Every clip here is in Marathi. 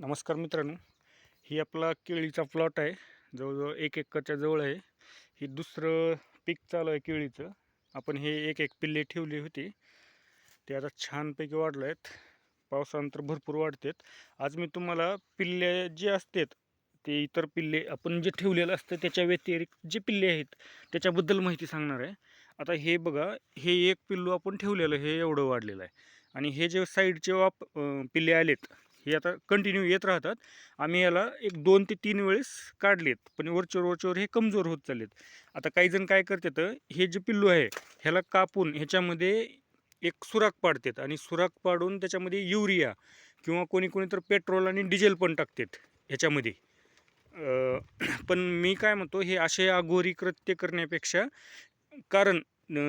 नमस्कार मित्रांनो. ही आपला केळीचा प्लॉट आहे. जवळजवळ एक एकरच्या जवळ आहे. ही दुसरं पीक चालू आहे केळीचं. आपण हे एक एक पिल्ले ठेवली होती. ते आता छानपैकी वाढले आहेत पावसानंतर भरपूर वाढतात. आज मी तुम्हाला पिल्ले जे असतात ते इतर पिल्ले आपण जे ठेवलेलं असतं त्याच्या व्यतिरिक्त जे पिल्ले आहेत त्याच्याबद्दल माहिती सांगणार आहे. आता हे बघा हे एक पिल्लू आपण ठेवलेलं हे एवढं वाढलेलं आहे. आणि हे जे साईडचे वाप पिल्ले आलेत हे आता कंटिन्यू येत राहतात. आम्ही याला एक दोन ते तीन वेळेस काढलेत. पण वरच्यावर वरच्यावर हे कमजोर होत चाललेत. आता काही जण काय करतात हे जे पिल्लू आहे ह्याला कापून ह्याच्यामध्ये एक सुराख पाडतात आणि सुराख पाडून त्याच्यामध्ये युरिया किंवा कोणी कोणी तर पेट्रोल आणि डिझेल पण टाकतात ह्याच्यामध्ये. पण मी काय म्हणतो हे असे अघोरी कृत्य करण्यापेक्षा कारण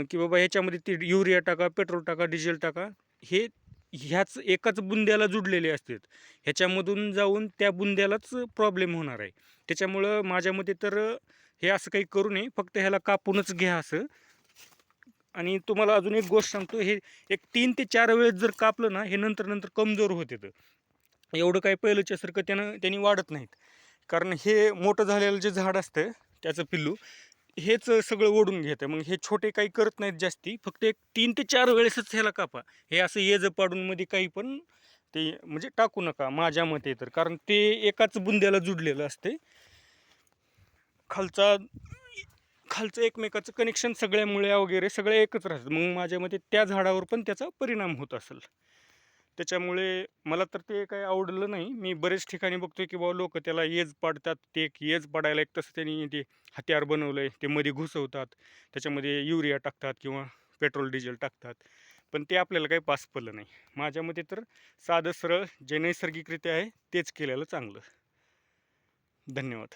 की बाबा ह्याच्यामध्ये ते युरिया टाका पेट्रोल टाका डिझेल टाका हे ह्याच एकाच बुंद्याला जुडलेले असतात. ह्याच्यामधून जाऊन त्या बुंद्यालाच प्रॉब्लेम होणार आहे. त्याच्यामुळं माझ्या मते तर हे असं काही करू नये. फक्त ह्याला कापूनच घ्या असं. आणि तुम्हाला अजून एक गोष्ट सांगतो. हे एक तीन ते चार वेळेस जर कापलं ना हे नंतर नंतर कमजोर होते तर एवढं काही पहिलंच्यासारखं त्यानं त्यांनी वाढत नाहीत. कारण हे मोठं झालेलं जे झाड असतं त्याचं पिल्लू हेच सगळं ओढून घेतं. मग हे छोटे काही करत नाहीत जास्ती. फक्त एक तीन ते चार वेळेसच ह्याला कापा. हे असं येज पाडून मध्ये काही पण ते म्हणजे टाकू नका माझ्या मते तर. कारण ते एकाच बुंद्याला जुडलेलं असते. खालचा खालचं एकमेकाचं कनेक्शन सगळ्या मुळ्या वगैरे सगळ्या एकच राहतात मग माझ्या मते त्या झाडावर पण त्याचा परिणाम होत असेल. त्याच्यामुळे मला तर ते काही आवडलं नाही. मी बरेच ठिकाणी बघतोय की बाबा लोक त्याला येज पाडतात. ते एक येज पाडायला एक तसं त्यांनी ते हत्यार बनवलं आहे ते मध्ये घुसवतात. त्याच्यामध्ये युरिया टाकतात किंवा पेट्रोल डिझेल टाकतात. पण ते आपल्याला काही पास पडलं नाही. माझ्या मते तर साधं सरळ जे नैसर्गिकरित्या आहे तेच केलेलं चांगलं. धन्यवाद.